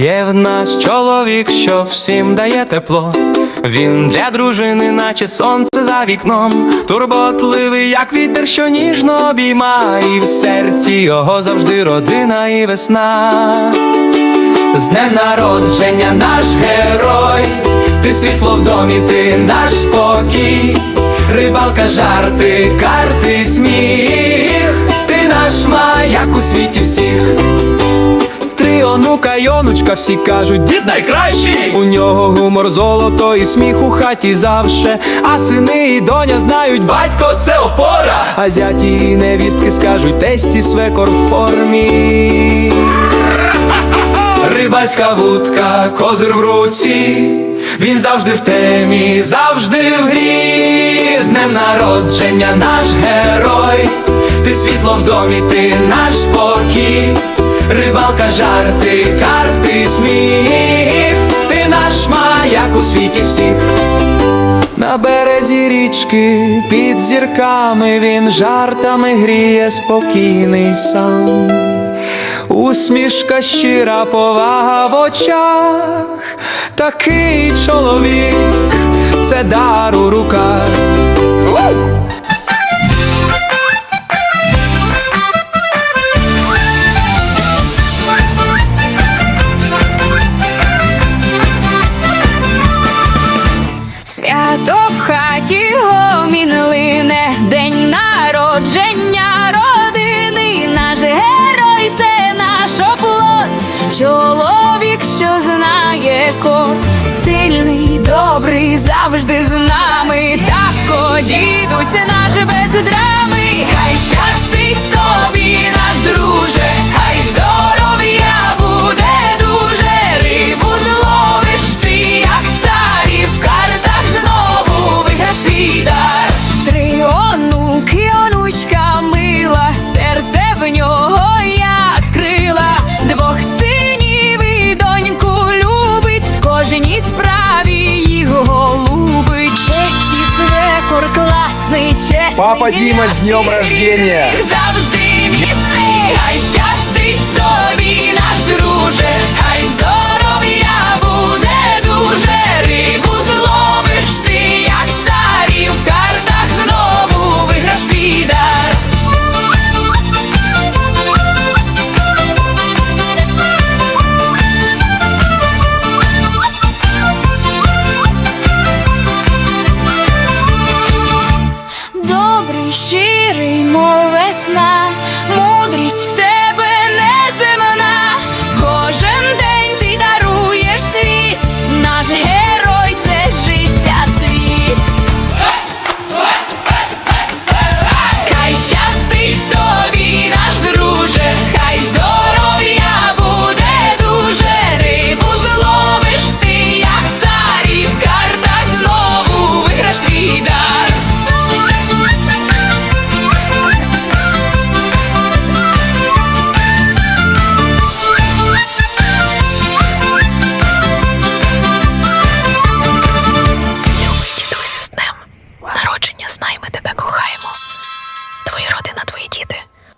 Є в нас чоловік, що всім дає тепло. Він для дружини, наче сонце за вікном, турботливий, як вітер, що ніжно обіймає, і в серці його завжди родина і весна. З днем народження наш герой, ти світло в домі, ти наш спокій, рибалка, жарти, карти, сміх, ти наш маяк у світі всіх. Три онука й онучка, всі кажуть, дід найкращий. У нього гумор, золото і сміх у хаті завше. А сини і доня знають, батько це опора. А зяті і невістки скажуть, тесті свекор в формі. Рибальська вудка, козир в руці, він завжди в темі, завжди в грі. З днем народження наш герой, ти світло в домі, ти наш спокій, рибалка, жарти, карти, сміх, ти наш маяк у світі всіх. На березі річки під зірками він жартами гріє спокійний сам. Усмішка щира повага в очах, такий чоловік, це дар у руках. Завжди з нами. Татко, дідусь наш без драми, хай щастить тобі, наш друже, класний. Папа Дима, с днем рождения! Завжди міцний, хай щастить тобі, наш друже, хай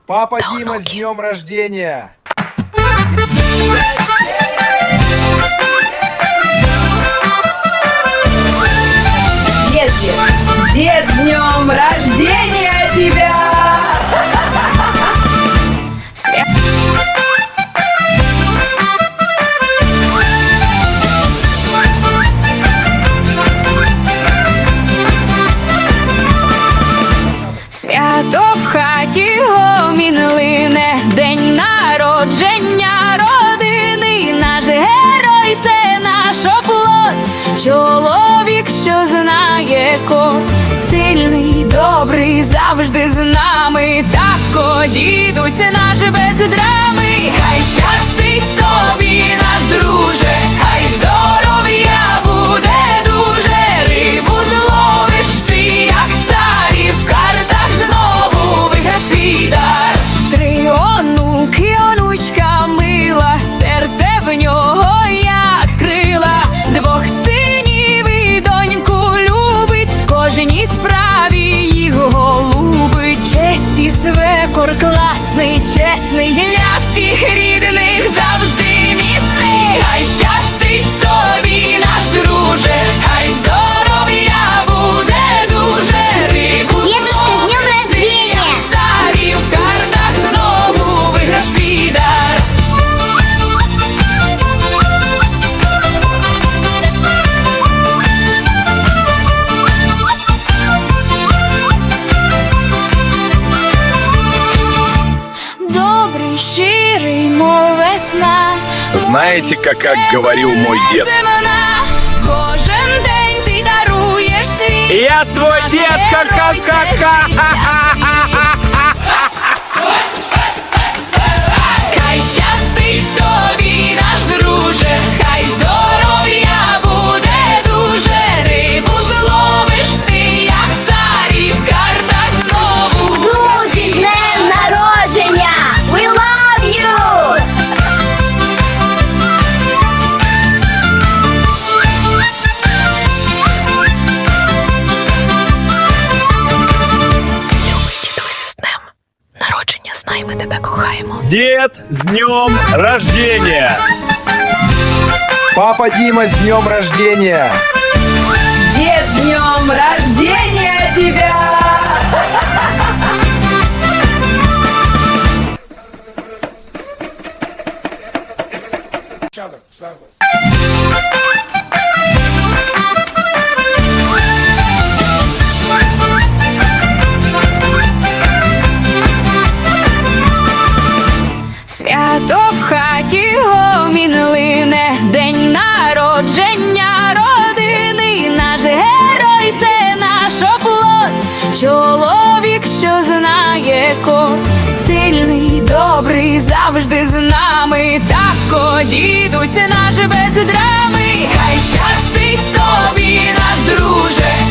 Папа Дима, с днем рождения! Дед, дед, дед, с днем рождения завжди з нами. Татко, дідусь наш без драми, свекор класний, чесний для всіх рідних завжди міцний. Хай знаете-ка, как говорил мой дед? Я твой дед, ха-ха-ха-ха-ха-ха-ха! Дед, с днем рождения! Папа Дима, с днем рождения! Дед, с днем рождения тебя! завжди з нами, татко, дідусь наш без драми, хай щастить тобі, наш друже.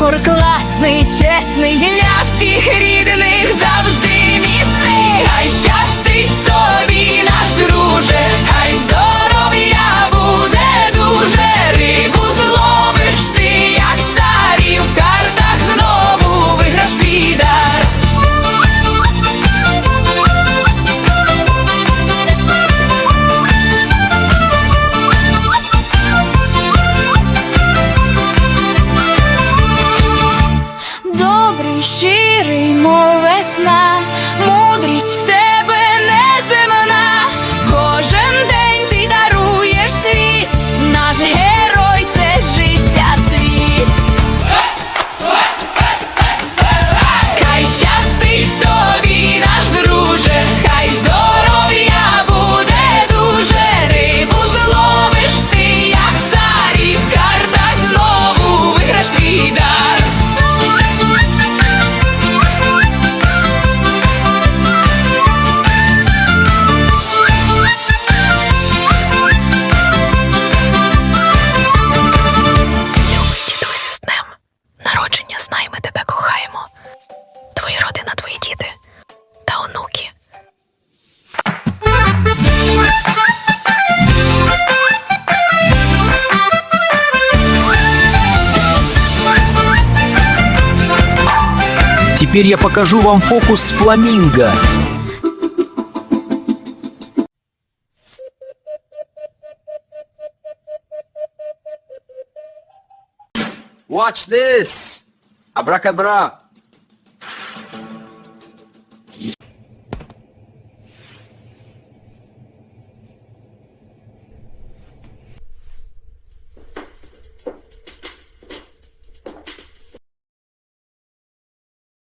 прапор класний, чесний для всіх рідних завжди міцний. Хай щас Теперь я покажу вам фокус с фламинго. Watch this! Абракадабра!